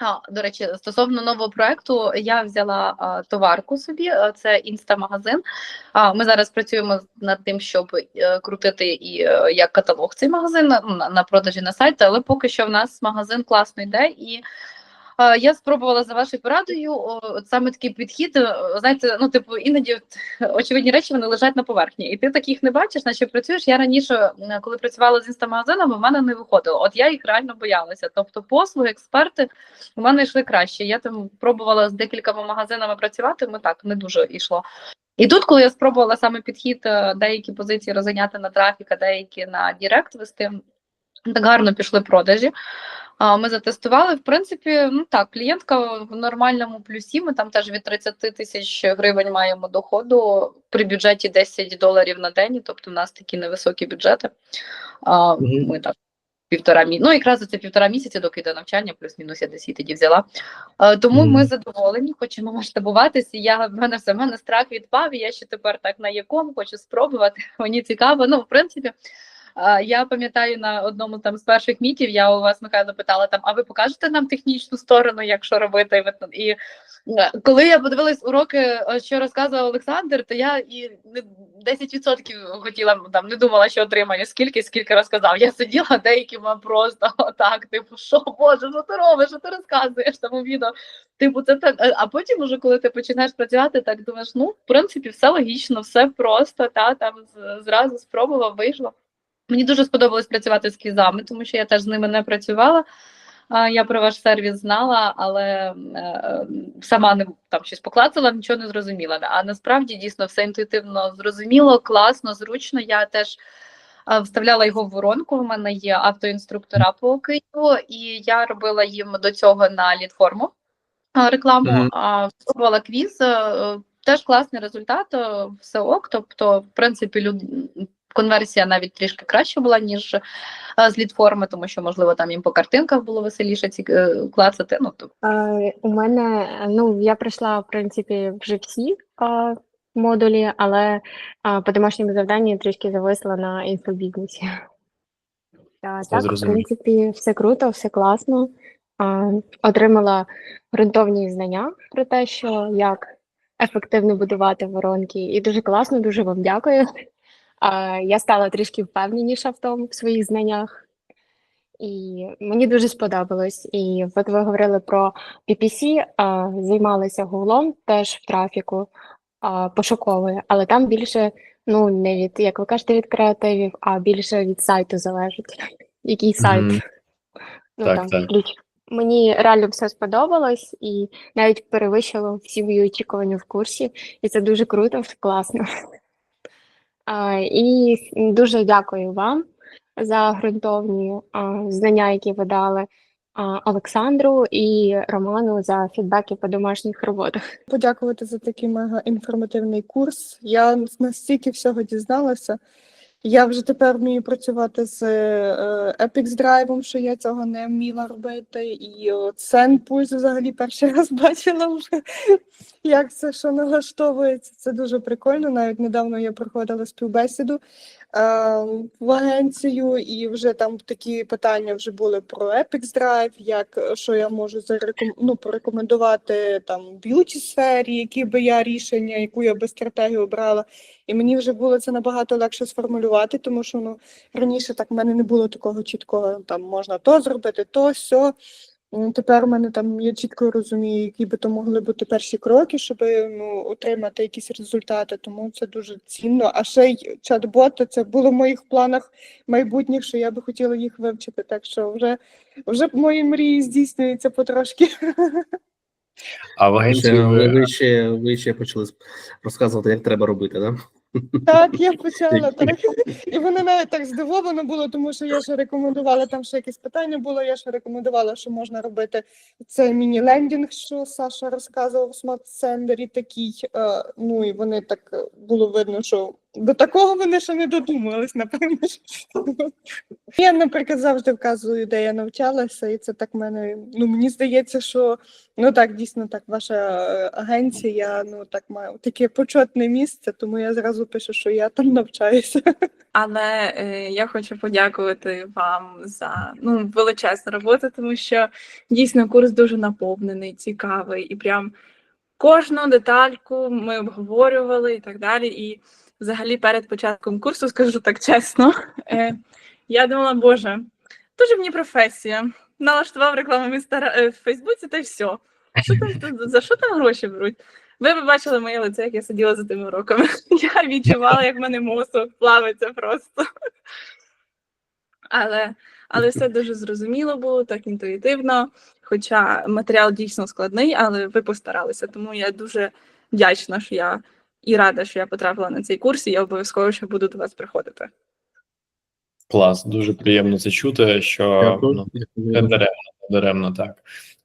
А, до речі, стосовно нового проекту, я взяла а, товарку собі, а, це інстамагазин. А, ми зараз працюємо над тим, щоб а, крутити і а, як каталог цей магазин на, на, продажі на сайті, але поки що в нас магазин класно йде. І я спробувала за вашою порадою от саме такий підхід. е, Знаєте, ну типу, іноді от, очевидні речі вони лежать на поверхні, і ти таких не бачиш, наче працюєш. Я раніше, коли працювала з інстамагазинами, в мене не виходило. От я їх реально боялася. Тобто, послуги, експерти у мене йшли краще. Я там пробувала з декількома магазинами працювати, ми так не дуже йшло. І тут, коли я спробувала саме підхід, е, деякі позиції розганяти на трафік, а деякі на Дірект вести, так гарно пішли продажі. Ми затестували. В принципі, ну так, клієнтка в нормальному плюсі. Ми там теж від 30 тисяч гривень маємо доходу при бюджеті 10 доларів на день, тобто в нас такі невисокі бюджети. Ми так півтора місяця. Ну, якраз за це півтора місяці, доки йде навчання, плюс-мінус я десь її тоді взяла. Тому ми задоволені, хочемо масштабуватися. Я в мене все в мене страх відпав. І я ще тепер так на якому хочу спробувати. Мені цікаво. Ну, в принципі, я пам'ятаю на одному там з перших мітів. Я у вас Михайло питала там: а ви покажете нам технічну сторону, як що робити? І е, коли я подивилась уроки, е, що розказував Олександр, то я і не 10% хотіла там, не думала, що отримаю скільки, скільки розказав. Я сиділа деякі вам просто отак, типу, що боже, що ти робиш, що ти розказуєш там у відео. Типу, це так. А- А потім, уже коли ти починаєш працювати, так думаєш, ну, в принципі, все логічно, все просто, та там зразу спробував, вийшло. Мені дуже сподобалось працювати з квізами, тому що я теж з ними не працювала. Я про ваш сервіс знала, але е, сама не там щось поклацала, нічого не зрозуміла. А насправді дійсно все інтуїтивно зрозуміло, класно, зручно. Я теж е, вставляла його в воронку. У мене є автоінструктора по Києву, і я робила їм до цього на лідформу е, рекламу. Мгм. А спробувала квіз. Теж класний результат, все ок. Тобто, в принципі, люд... конверсія навіть трішки краще була, ніж е, з лідформи, тому що, можливо, там їм по картинках було веселіше ці е, клацати. Ну, тобто, Е, У мене, ну, я пройшла, в принципі, вже всі е, модулі, але е, по домашньому завданню трішки зависла на інфобізнесі. Все так, в принципі, все круто, все класно. Е, Отримала ґрунтовні знання про те, що як ефективно будувати воронки. І дуже класно, дуже вам дякую. Я стала трішки впевненіша в тому в своїх знаннях. І мені дуже сподобалось. І от ви говорили про PPC, займалися гуглом теж в трафіку а, пошукової, але там більше, ну, не від, як ви кажете, від креативів, а більше від сайту залежить. Який сайт? Мгм. Ну, Так, там, так. ключ. Мені реально все сподобалось і навіть перевищило всі мої очікування в курсі, і це дуже круто, класно. І дуже дякую вам за ґрунтовні знання, які ви дали Олександру і Роману за фідбеки по домашніх роботах. подякувати за такий мега інформативний курс. Я настільки всього дізналася. Я вже тепер вмію працювати з е, Epix Drive, що я цього не вміла робити. І Sendpulse взагалі перший раз бачила вже, як це що налаштовується. Це дуже прикольно. Навіть недавно я проходила співбесіду е, в агенцію, і вже там такі питання вже були про Epix Drive, як що я можу зареком... ну, порекомендувати там в б'юті сфері, які би я рішення, яку я би стратегію обрала. І мені вже було це набагато легше сформулювати, тому що ну раніше так в мене не було такого чіткого, там можна то зробити, то сьо. Ну, Тепер у мене там я чітко розумію, які би то могли бути перші кроки, щоб ну, отримати якісь результати. Тому це дуже цінно. А ще й чат-боти це було в моїх планах майбутніх, що я би хотіла їх вивчити. Так що вже, вже мої мрії здійснюються потрошки. А в агенції ви, ви ви, ще, ви ще почали розказувати, як треба робити, да? Так, я почала. Так. І вони навіть так здивовано було, тому що я ще рекомендувала, там ще якісь питання було, я ще рекомендувала, що можна робити цей міні-лендінг, що Саша розказував в смарт-сендері такий. е, Ну і вони так е, було видно, що До такого вони ще не додумались, напевно. Я, наприклад, завжди вказую, де я навчалася, і це так мене. Ну мені здається, що ну так, дійсно так, ваша е, агенція, ну так має таке почетне місце, тому я зразу пишу, що я там навчаюся. Але е, я хочу подякувати вам за ну, величезну роботу, тому що дійсно курс дуже наповнений, цікавий, і прям кожну детальку ми обговорювали і так далі. І взагалі перед початком курсу, скажу так чесно, е, я думала, боже, дуже мені професія. Налаштував рекламу в, е, Фейсбуці та все. Що там, за що там гроші беруть? Ви б бачили моє лице, як я сиділа за тими уроками. Я відчувала, як в мене мозок плавиться просто. Але, але все дуже зрозуміло було, так інтуїтивно. Хоча матеріал дійсно складний, але ви постаралися. Тому я дуже вдячна, що я і рада, що я потрапила на цей курс, і я обов'язково ще буду до вас приходити. Клас, дуже приємно це чути, що ну, не даремно, не даремно так.